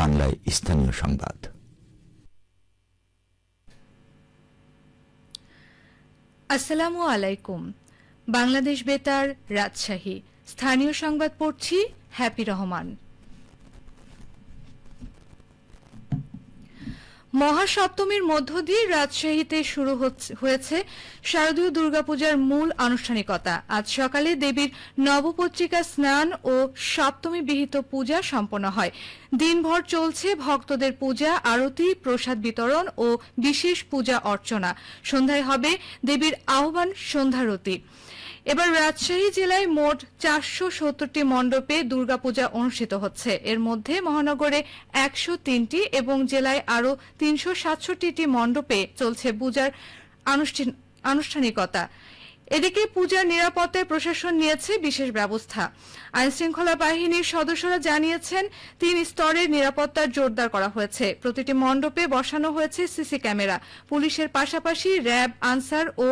বাংলায় স্থানীয় সংবাদ। আসসালামু আলাইকুম। বাংলাদেশ বেতার রাজশাহী। স্থানীয় সংবাদ পড়ছি হ্যাপি রহমান। মহাসপ্তমীর মধ্য দিয়ে রাজশাহীতে শুরু হয়েছে শারদীয় দুর্গাপূজার মূল আনুষ্ঠানিকতা। আজ সকালে দেবীর নবপত্রিকা স্নান ও সপ্তমী বিহিত পূজা সম্পন্ন হয়। দিনভর চলছে ভক্তদের পূজা, আরতি, প্রসাদ বিতরণ ও বিশেষ পূজা অর্চনা। সন্ধ্যায় হবে দেবীর আহ্বান সন্ধ্যারতি। এবার রাজশাহী জেলায় মোট চারশো সত্তরটি মণ্ডপে দুর্গাপূজা অনুষ্ঠিত হচ্ছে। এর মধ্যে মহানগরে একশো তিনটি এবং জেলায় আরও তিনশো সাতষট্টিটি মণ্ডপে চলছে পূজার আনুষ্ঠান- আনুষ্ঠানিকতা। এদিকে পূজার নিরাপত্তায় প্রশাসন নিয়েছে বিশেষ ব্যবস্থা। আইনশৃঙ্খলা বাহিনীর সদস্যরা জানিয়েছেন, তিন স্তরের নিরাপত্তা জোরদার করা হয়েছে। প্রতিটি মণ্ডপে বসানো হয়েছে সিসি ক্যামেরা। পুলিশের পাশাপাশি র্যাব, আনসার ও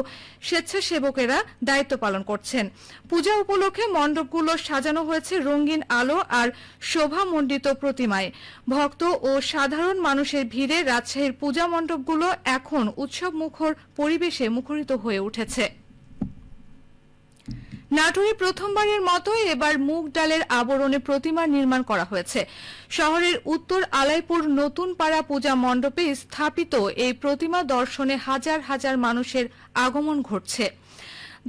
স্বেচ্ছাসেবকেরা দায়িত্ব পালন করছেন। পূজা উপলক্ষে মণ্ডপগুলো সাজানো হয়েছে রঙিন আলো আর শোভামণ্ডিত প্রতিমায়। ভক্ত ও সাধারণ মানুষের ভিড়ে রাজশাহীর পূজা মণ্ডপগুলো এখন উৎসব মুখর পরিবেশে মুখরিত হয়ে উঠেছে। নাটোরে প্রথমবারের মতো এবার মুগ ডালের আবরণে প্রতিমা নির্মাণ করা হয়েছে। শহরের উত্তর আলাইপুর নতুন পাড়া পূজা মণ্ডপে স্থাপিত এই প্রতিমা দর্শনে হাজার হাজার মানুষের আগমন ঘটছে।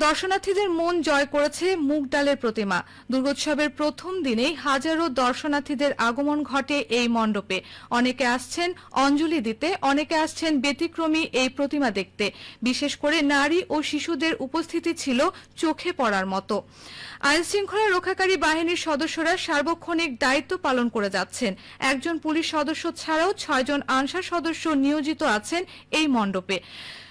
দর্শনার্থীদের মন জয় করেছে মুগ ডালের প্রতিমা। দুর্গোৎসবের প্রথম দিনেই হাজারো দর্শনার্থীদের আগমন ঘটে এই মণ্ডপে। অনেকে আসছেন অঞ্জলি দিতে, অনেকে আসছেন ব্যতিক্রমী এই প্রতিমা দেখতে। বিশেষ করে নারী ও শিশুদের উপস্থিতি ছিল চোখে পড়ার মতো। আইন শৃঙ্খলা রক্ষাকারী বাহিনীর সদস্যরা সার্বক্ষণিক দায়িত্ব পালন করে যাচ্ছেন। একজন পুলিশ সদস্য ছাড়াও ছয়জন আনসার সদস্য নিয়োজিত আছেন এই মণ্ডপে।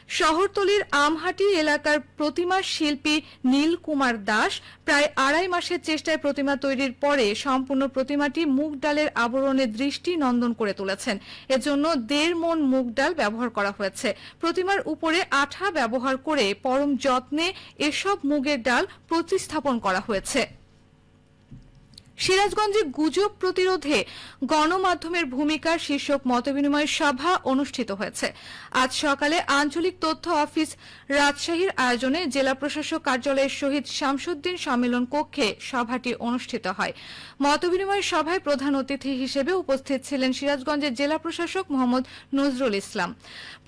শহরতলির আমহাটি এলাকার প্রতিমা শিল্পী নীল কুমার দাস প্রায় আড়াই মাসের চেষ্টায় প্রতিমা তৈরির পরে সম্পূর্ণ প্রতিমাটি মুগ ডালের আবরণে দৃষ্টি নন্দন করে তুলেছেন। এজন্য দেড় মন মুগ ডাল ব্যবহার করা হয়েছে। প্রতিমার উপরে আঠা ব্যবহার করে পরম যত্নে এসব মুগের ডাল প্রতিস্থাপন করা হয়েছে। সিরাজগঞ্জে গুজব প্রতিরোধে গণমাধ্যমের ভূমিকা শীর্ষক মতবিনিময় সভা অনুষ্ঠিত হয়েছে। আজ সকালে আঞ্চলিক তথ্য অফিস রাজশাহীর আয়োজনে জেলা প্রশাসক কার্যালয়ের শহীদ শামসুদ্দিন সম্মেলন কক্ষে সভাটি অনুষ্ঠিত হয়। মতবিনিময় সভায় প্রধান অতিথি হিসেবে উপস্থিত ছিলেন সিরাজগঞ্জের জেলা প্রশাসক মোহাম্মদ নজরুল ইসলাম।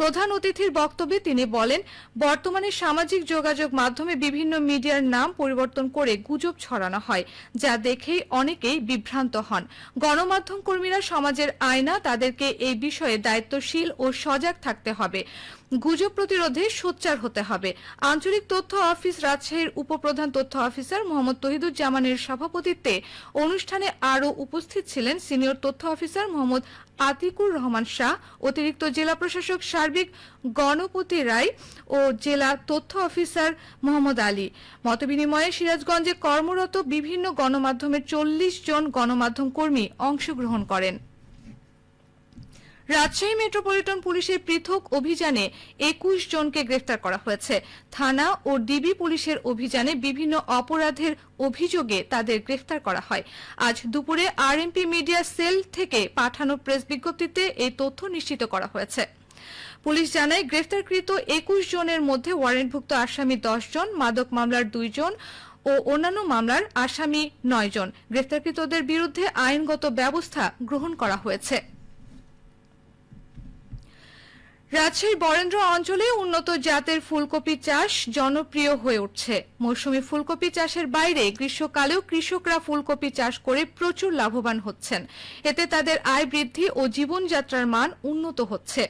প্রধান অতিথির বক্তব্যে তিনি বলেন, বর্তমানে সামাজিক যোগাযোগ মাধ্যমে বিভিন্ন মিডিয়ার নাম পরিবর্তন করে গুজব ছড়ানো হয়, যা দেখেই অনেকেই বিভ্রান্ত হন। গণমাধ্যম কর্মীরা সমাজের আয়না তাদেরকে এই বিষয়ে দায়িত্বশীল ও সজাগ থাকতে হবে। গুজব প্রতিরোধে সোচ্চার হতে হবে। আঞ্চলিক তথ্য অফিস রাজশাহীর উপপ্রধান তথ্য অফিসার মোহাম্মদ তহিদুজ্জামানের সভাপতিত্বে অনুষ্ঠানে আরও উপস্থিত ছিলেন সিনিয়র তথ্য অফিসার মোহাম্মদ আতিকুর রহমান শাহ, অতিরিক্ত জেলা প্রশাসক সার্বিক গণপতি রায় ও জেলা তথ্য অফিসার মোহাম্মদ আলী। মতবিনিময়ে সিরাজগঞ্জে কর্মরত বিভিন্ন গণমাধ্যমের চল্লিশ জন গণমাধ্যম কর্মী অংশগ্রহণ করেন। রাজশাহী মেট্রোপলিটন পুলিশের পৃথক অভিযানে একুশ জনকে গ্রেফতার করা হয়েছে। থানা ও ডিবি পুলিশের অভিযানে বিভিন্ন অপরাধের অভিযোগে তাদের গ্রেফতার করা হয়। আজ দুপুরে আরএমপি মিডিয়া সেল থেকে পাঠানো প্রেস বিজ্ঞপ্তিতে এই তথ্য নিশ্চিত করা হয়েছে। পুলিশ জানায়, গ্রেফতারকৃত একুশ জনের মধ্যে ওয়ারেন্টভুক্ত আসামি দশ জন, মাদক মামলার দুইজন ও অন্যান্য মামলার আসামি নয় জন। গ্রেফতারকৃতদের বিরুদ্ধে আইনগত ব্যবস্থা গ্রহণ করা হয়েছে। রাজশাহীর বরেন্দ্র অঞ্চলে উন্নত জাতের ফুলকপি চাষ জনপ্রিয় হয়ে উঠছে। মৌসুমি ফুলকপি চাষের বাইরে গ্রীষ্মকালেও কৃষকরা ফুলকপি চাষ করে প্রচুর লাভবান হচ্ছেন। এতে তাদের আয় বৃদ্ধি ও জীবনযাত্রার মান উন্নত হচ্ছে।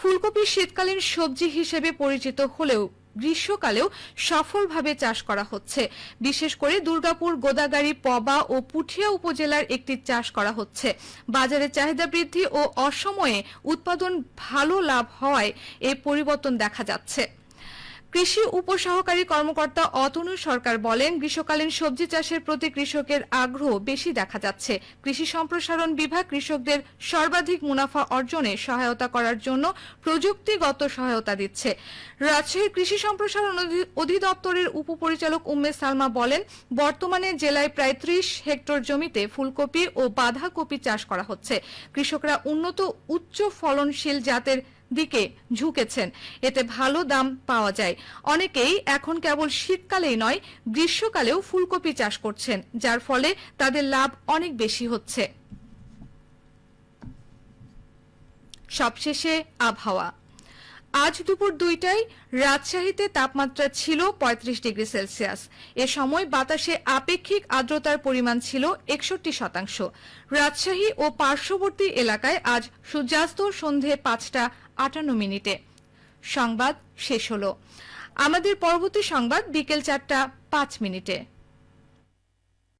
ফুলকপি শীতকালীন সবজি হিসেবে পরিচিত হলেও গ্রীষ্মকালেও সফলভাবে চাষ করা হচ্ছে। বিশেষ করে দুর্গাপুর গোদাগাড়ি পবা ও পুঠিয়া উপজেলার একটি চাষ করা হচ্ছে। বাজারে চাহিদা বৃদ্ধি ও অসময়ে উৎপাদন ভালো লাভ হওয়ায় এই পরিবর্তন দেখা যাচ্ছে। কৃষি উপসহকারী কর্মকর্তা অতনু সরকার বলেন, গ্রীষ্মকালীন সবজি চাষের প্রতি কৃষকের আগ্রহ বেশি দেখা যাচ্ছে। কৃষি সম্প্রসারণ বিভাগ কৃষকদের সর্বাধিক মুনাফা অর্জনে সহায়তা করার জন্য প্রযুক্তিগত সহায়তা দিচ্ছে। রাজশাহীর কৃষি সম্প্রসারণ অধিদপ্তরের উপপরিচালক উম্মে সালমা বলেন, বর্তমানে জেলায় প্রায় ত্রিশ হেক্টর জমিতে ফুলকপি ও বাঁধাকপি চাষ করা হচ্ছে। কৃষকরা উন্নত উচ্চ ফলনশীল জাতের দিকে ঝুঁকেছেন। এতে ভালো দাম পাওয়া যায়। অনেকেই এখন কেবল শীতকালেই নয়, গ্রীষ্মকালেও ফুলকপি চাষ করছেন, যার ফলে তাদের লাভ অনেক বেশি হচ্ছে। সবশেষে আবহাওয়া। আজ দুপুর দুইটায় রাজশাহীতে তাপমাত্রা ছিল ৩৫ ডিগ্রি সেলসিয়াস। এ সময় বাতাসে আপেক্ষিক আর্দ্রতার পরিমাণ ছিল একষট্টি শতাংশ। রাজশাহী ও পার্শ্ববর্তী এলাকায় আজ সূর্যাস্ত সন্ধে পাঁচটা আটান্ন মিনিটে। সংবাদ শেষ হলো। আমাদের পরবর্তী সংবাদ বিকেল চারটা পাঁচ মিনিটে।